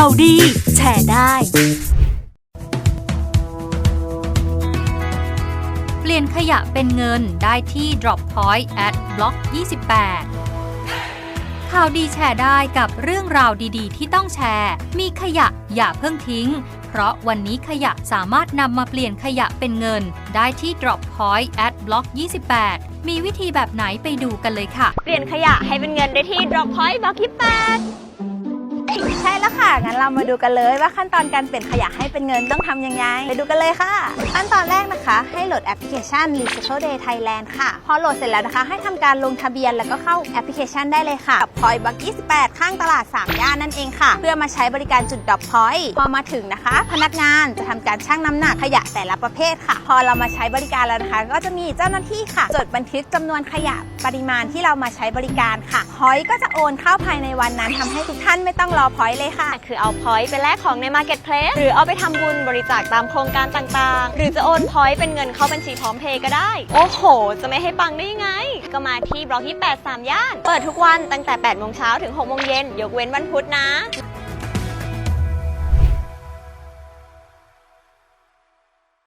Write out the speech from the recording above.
ข่าวดี แชร์ได้ เปลี่ยนขยะเป็นเงินได้ที่ Drop Point at Block 28 ข่าวดีแชร์ได้กับเรื่องราวดีๆ ที่ต้องแชร์ มีขยะอย่าเพิ่งทิ้ง เพราะวันนี้ขยะสามารถนำมาเปลี่ยนขยะเป็นเงิน ได้ที่ Drop Point at Block 28 มีวิธีแบบไหนไปดูกันเลยค่ะ เปลี่ยนขยะให้เป็นเงินได้ที่ Drop Point Block 28 งั้นเรามาดูกันเลยว่าขั้นตอนการเปลี่ยนขยะให้เป็นเงินต้องทำยังไง ไปดูกันเลยค่ะ ขั้นตอนแรกนะคะ ให้โหลดแอปพลิเคชัน Recycle Day Thailand ค่ะ พอโหลดเสร็จแล้วนะคะ ให้ทำการลงทะเบียนแล้วก็เข้าแอปพลิเคชันได้เลยค่ะ กับ Point Buck 28 ข้างตลาด 3 ย่านนั่นเองค่ะ เพื่อมาใช้บริการจุดดรอปพอยต์พอมาถึงนะคะ พนักงานจะทำการชั่งน้ำหนักขยะแต่ละประเภทค่ะ พอเรามาใช้บริการแล้วนะคะ ก็จะมีเจ้าหน้าที่ค่ะ จดบันทึกจำนวนขยะปริมาณที่เรามาใช้บริการค่ะพอยต์ก็จะโอนเข้าภายในวันนั้นทำให้ทุกท่านไม่ต้องรอพอยต์เลยค่ะคือเอาพอยต์ไปแลกของใน Marketplace หรือเอาไปทำบุญบริจาคตามโครงการต่างๆ หรือจะโอนพอยต์เป็นเงินเข้าบัญชีพร้อมเพย์ก็ได้ โอ้โห จะไม่ให้ปังได้ยังไง ก็มาที่บล็อกที่ 8 3 ย่าน เปิดทุกวันตั้งแต่8โมงเช้าถึง6โมงเย็นยกเว้นวันพุธนะ